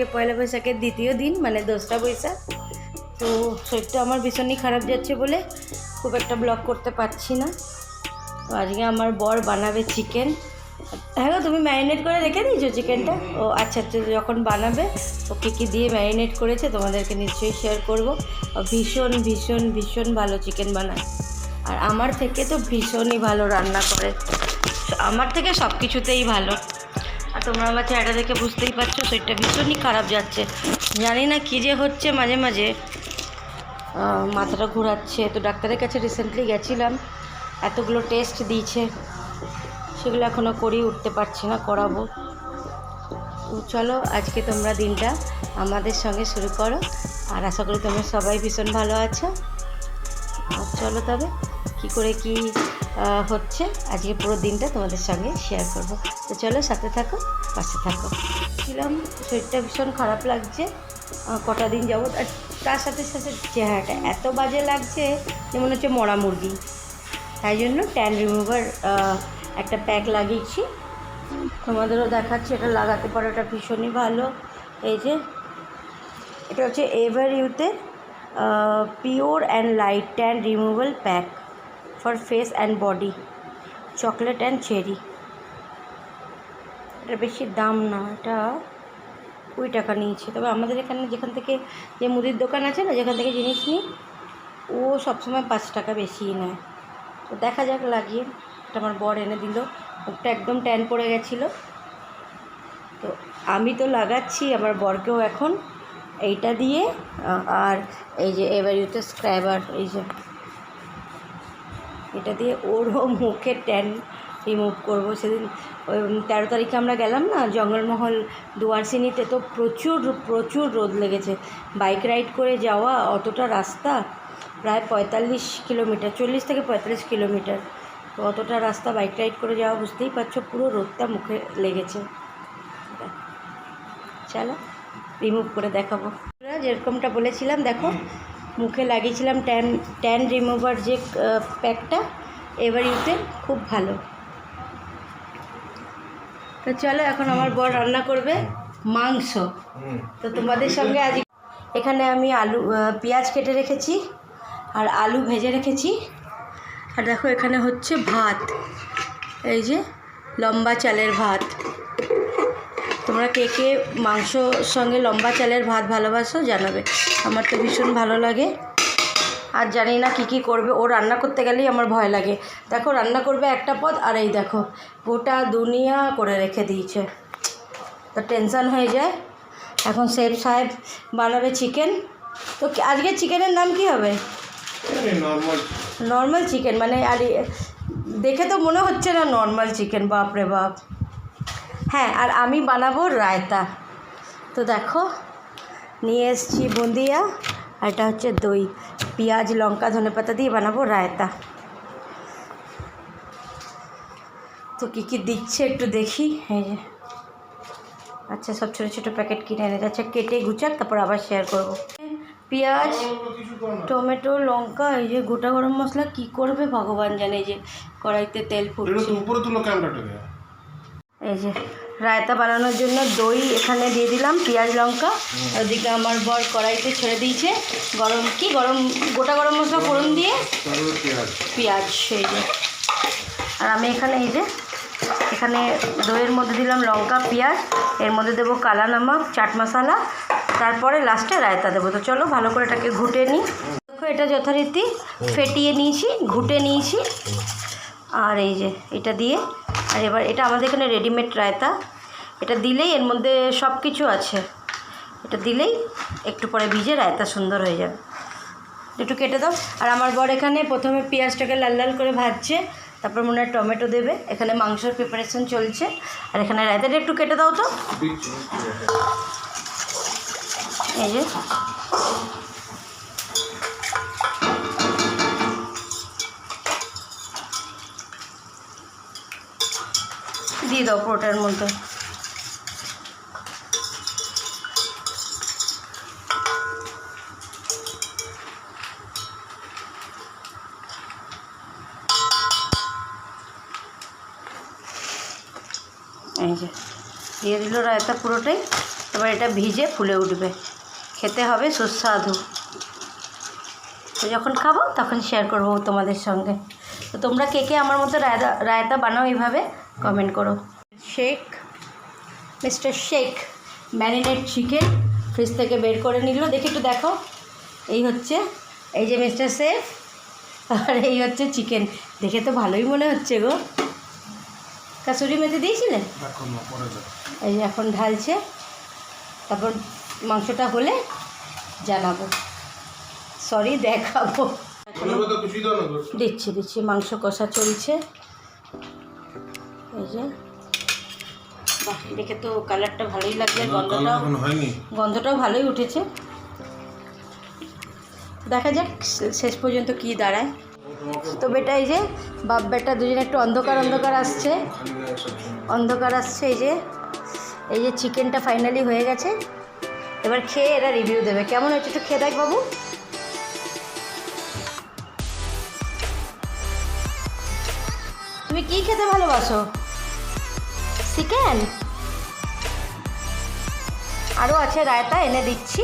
আজকে পয়লা বৈশাখের দ্বিতীয় দিন মানে দোসরা বৈশাখ। তো শরীরটা আমার ভীষণই খারাপ যাচ্ছে বলে খুব একটা ব্লগ করতে পারছি না। তো আজকে আমার বর বানাবে চিকেন হ্যাঁ তুমি ম্যারিনেট করে রেখে দিয়েছ চিকেনটা ও আচ্ছা আচ্ছা যখন বানাবে, ও কী কী দিয়ে ম্যারিনেট করেছে তোমাদেরকে নিশ্চয়ই শেয়ার করব। ভীষণ ভীষণ ভীষণ ভালো চিকেন বানায়। আর আমার থেকে তো ভীষণই ভালো রান্না করে। আমার থেকে সব কিছুতেই ভালো। আর তোমরা আমার চেহারা দেখে বুঝতেই পারছ, শরীরটা ভীষণই খারাপ যাচ্ছে। জানি না কী যে হচ্ছে, মাঝে মাঝে মাথাটা ঘোরাচ্ছে। তো ডাক্তারের কাছে রিসেন্টলি গেছিলাম, এতগুলো টেস্ট দিয়েছে। সেগুলো এখনও করিয়ে উঠতে পারছি না, করাবো। চলো, আজকে তোমরা দিনটা আমাদের সঙ্গে শুরু করো। আর আশা করি তোমরা সবাই ভীষণ ভালো আছো। আর চলো তবে, কি করে কি হচ্ছে। আজকে পুরো দিনটা তোমাদের সঙ্গে শেয়ার করব। তো চলো সাথে থাকো, পাশে থাকো। ছিলাম, শরীরটা ভীষণ খারাপ লাগছে। কটা দিন যাবত আর তার সাথে সাথে চেহারাটা এত বাজে লাগছে যে মনে হচ্ছে মরা মুরগি। তাই জন্য ট্যান রিমুভার একটা প্যাক লাগিয়েছি। তোমাদেরও দেখাচ্ছি, এটা লাগাতে পারো এটা ভীষণই ভালো। এই যে, এটা হচ্ছে ever ইউতে pure and light tan removal pack for face and body chocolate and cherry এটা বেশি দাম না, এটা কুড়ি টাকা নিয়েছে। তবে আমাদের এখানে যেখান থেকে যে মুদির দোকান আছে না, যেখান থেকে জিনিস নিই, ও সবসময় পাঁচ টাকা বেশি নেয়। তো দেখা যাক লাগিয়ে, এটা আমার বর এনে দিল। মুখটা একদম ট্যান পড়ে গেছিল। তো আমি তো লাগাচ্ছি আমার বরকেও এখন। এইটা দিয়ে আর এই যে এবার ইউতে স্ক্রাইবার এই যে এটা দিয়ে ওরও মুখে ট্যান রিমুভ করব। সেদিন ওই তেরো তারিখে আমরা গেলাম না, জঙ্গলমহল দুয়ারসিনিতে তো প্রচুর প্রচুর রোদ লেগেছে। বাইক রাইড করে যাওয়া অতটা রাস্তা প্রায় পঁয়তাল্লিশ কিলোমিটার, চল্লিশ থেকে পঁয়তাল্লিশ কিলোমিটার। তো অতটা রাস্তা বাইক রাইড করে যাওয়া বুঝতেই পারছ, পুরো রোদটা মুখে লেগেছে। চলো রিমুভ করে দেখাবো। যেরকমটা বলেছিলাম, দেখো মুখে লাগিয়েছিলাম ট্যান ট্যান রিমুভার যে প্যাকটা এবার ইউতে খুব ভালো। তো চলো এখন আমার বর রান্না করবে মাংস। তো তোমাদের সঙ্গে আজ এখানে আমি আলু পেঁয়াজ কেটে রেখেছি আর আলু ভেজে রেখেছি। আর দেখো এখানে হচ্ছে ভাত। এই যে লম্বা চালের ভাত। তোমরা কে কে মাংসর সঙ্গে লম্বা চালের ভাত ভালোবাসো জানাবে। আমার তো ভীষণ ভালো লাগে। আর জানি না কী কী করবে। ও রান্না করতে গেলেই আমার ভয় লাগে। দেখো রান্না করবে একটা পদ আর এই দেখো গোটা দুনিয়া করে রেখে দিয়েছে। তো টেনশান হয়ে যায়। এখন সেফ সাহেব বানাবে চিকেন তো আজকে চিকেনের নাম কি হবে? নর্মাল নর্মাল চিকেন মানে আর দেখে তো মনে হচ্ছে না নর্মাল চিকেন বাপরে বাপ। হ্যাঁ আর আমি বানাবো রায়তা। তো দেখো নিয়ে এসছি বুন্দিয়া আর এটা হচ্ছে দই। পেঁয়াজ লঙ্কা ধনেপাতা দিয়ে বানাবো রায়তা। তো কী কী দিচ্ছে একটু দেখি। এই যে। আচ্ছা সব ছোটো ছোটো প্যাকেট কিনে এনে যাচ্ছে কেটে গুচাক তারপর আবার শেয়ার করব। পেঁয়াজ টমেটো লঙ্কা এই যে গোটা গরম মশলা কি করবে ভগবান জানে এই যে কড়াইতে তেল ফুটছে। উপরে তুলো এই যে, রায়তা বানানোর জন্য দই এখানে দিয়ে দিলাম, পেঁয়াজ লঙ্কা। ওদিকে আমার বর কড়াইতে ছেড়ে দিয়েছে। গরম, কি গরম? গোটা গরম মশলা ফোড়ন দিয়ে? পেঁয়াজ, সেই যে। আর আমি এখানে এই যে, এখানে দইয়ের মধ্যে দিলাম লঙ্কা, পেঁয়াজ। এর মধ্যে দেবো কালা নামক চাট মশলা। তারপরে লাস্টে রায়তা দেবো। তো চলো ভালো করে এটাকে ঘুটে নিই। দেখো, এটা যথারীতি ফেটিয়ে নিয়েছি, ঘুটে নিয়েছি। আর এই যে, এটা দিয়ে আর এবার এটা আমাদের এখানে রেডিমেড রায়তা। এটা দিলেই এর মধ্যে সব কিছু আছে। এটা দিলেই একটু পরে ভিজে রায়তা সুন্দর হয়ে যাবে। একটু কেটে দাও। আর আমার বর এখানে প্রথমে পেঁয়াজটাকে লাল লাল করে ভাজছে তারপর মনে হয় টমেটো দেবে। এখানে মাংসের প্রিপারেশন চলছে। আর এখানে রায়তাটা একটু কেটে দাও তো। এই যে। দিয়ে দাও পুরোটার মধ্যে। এই যে, দিয়ে দিল রায়তা পুরোটাই। এবার এটা ভিজে ফুলে উঠবে। খেতে হবে সুস্বাদু। তো যখন খাব তখন শেয়ার করব তোমাদের সঙ্গে। তো তোমরা কে কে আমার মতো রায়তা রায়তা বানাও এইভাবে? কমেন্ট করো। Sheikh mister Sheikh marinate chicken fridge থেকে বের করে নিল। দেখি একটু দেখো। এই হচ্ছে এই যে মিস্টার শেফ আর এই হচ্ছে চিকেন। দেখে তো ভালোই মনে হচ্ছে গো। কাসুরি মেথি দিয়েছিলে? এখন না পরে যাও এই যে এখন ঢালছে। তারপর মাংসটা হলে জানাব। সরি দেখাবো। দিচ্ছি দিচ্ছি মাংস কষা চলছে। এই যে। দেখে তো কালারটা ভালোই লাগছে গন্ধটাও গন্ধটাও ভালোই উঠেছে। দেখা যাক শেষ পর্যন্ত কি দাঁড়ায়। তো বেটা এই যে বাপ বেটা দুজনে একটু অন্ধকার অন্ধকার আসছে। অন্ধকার আসছে এই যে। এই যে চিকেনটা ফাইনালি হয়ে গেছে। এবার খেয়ে এরা রিভিউ দেবে। কেমন হয়েছে একটু খেয়ে দেখ বাবু। তুমি কি খেতে ভালোবাসো? চিকেন? আরও আছে রায়তা এনে দিচ্ছি।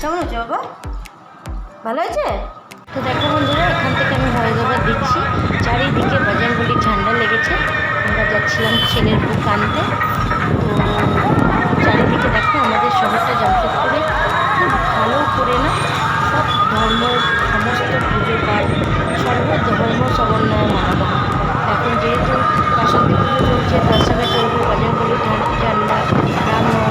কেমন হয়েছে বাবা? ভালো হয়েছে? তো দেখো বন্ধুরা এখান থেকে আমি ওভার দিচ্ছি। চারিদিকে বাজারগুলি ঠান্ডা লেগেছে। আমরা যাচ্ছিলাম ছেলের বুক আনতে। তো চারিদিকে দেখো আমাদের শহরটা জামশেদপুরে খুব ভালো করে না, সব ধর্ম, সমস্ত পুজো পাঠ, সর্বধর্ম ধর্ম সমন্বয় হয় এখন যেহেতু বাসন্তী পুজো চলছে, তার সঙ্গে চলবে বাজারগুলি ঠান্ডা রামনবমী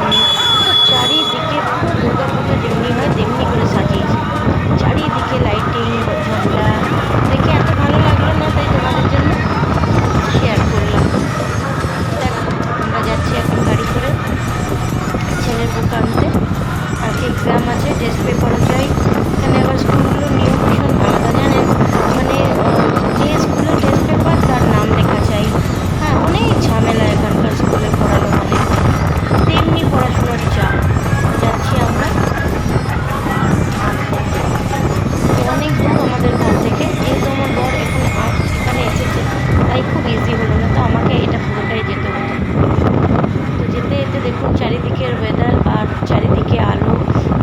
তাই খুব ইজি হলো না, তো আমাকে এটা পুরোটাই যেতে হতো। তো যেতে যেতে দেখুন চারিদিকের ওয়েদার আর চারিদিকে আলো,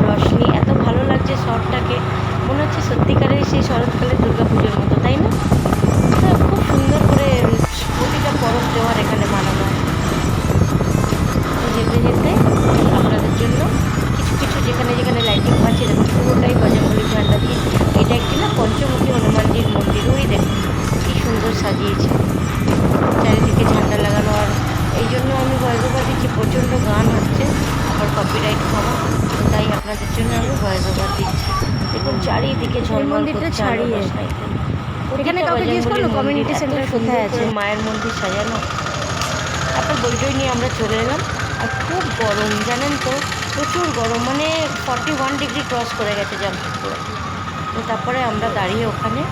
রশনি, এত ভালো লাগছে শহরটাকে। মনে হচ্ছে সত্যিকারের সেই শরৎকালের দুর্গা পুজোর মতো, তাই না? খুব সুন্দর করে প্রতিটা পরব দেওয়ার এখানে মানানো হয় যেতে যেতে দেখুন চারিদিকে মন্দিরটা ছাড়িয়ে। এখানে কাউকে জিজ্ঞেস করল? সুন্দর কোথায় আছে? মায়ের মন্দির সাজানো। তারপর বইটই নিয়ে আমরা চলে এলাম। আর খুব গরম জানেন তো? প্রচুর গরম মানে ফর্টি ওয়ান ডিগ্রি ক্রস করে গেছে জামশেদপুরে। তো তারপরে আমরা দাঁড়িয়ে ওখানে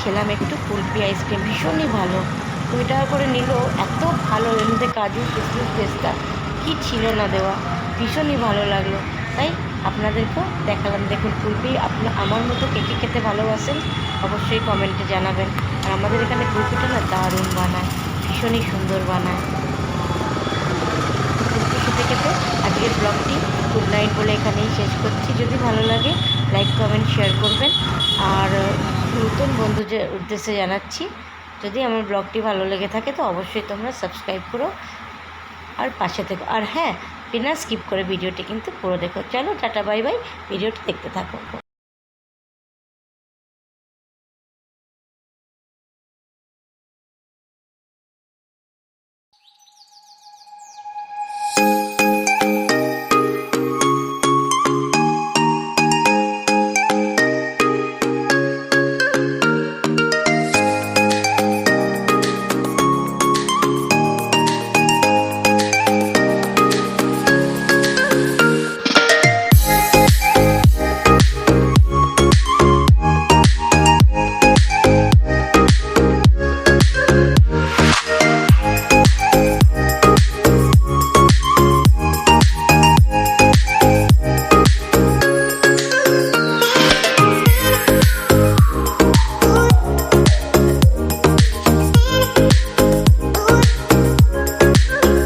খেলাম একটু কুলপি আইসক্রিম ভীষণই ভালো। কুড়ি টাকা করে নিল এত ভালো এর মধ্যে কাজু কিশমিশ পেস্তা কী ছিল না দেওয়া ভীষণই ভালো লাগল। তাই আপনাদেরকেও দেখালাম। দেখুন কুলপি আপনা আমার মতো কে কে খেতে ভালোবাসেন অবশ্যই কমেন্টে জানাবেন। আর আমাদের এখানে কুলপিটা না দারুণ বানায়, ভীষণই সুন্দর বানায়। কুলপি খেতে খেতে আজকের ব্লগটি গুড নাইট বলে এখানেই শেষ করছি। যদি ভালো লাগে লাইক কমেন্ট শেয়ার করবেন। আর নতুন বন্ধুদের উদ্দেশ্যে জানাচ্ছি, যদি আমার ব্লগটি ভালো লেগে থাকে তো অবশ্যই তোমরা সাবস্ক্রাইব করো। আর পাশে থেকো। আর হ্যাঁ বিনা স্কিপ করে ভিডিওটি কিন্তু পুরো দেখো। চলো টাটা বাই বাই ভিডিওটি দেখতে থাকো।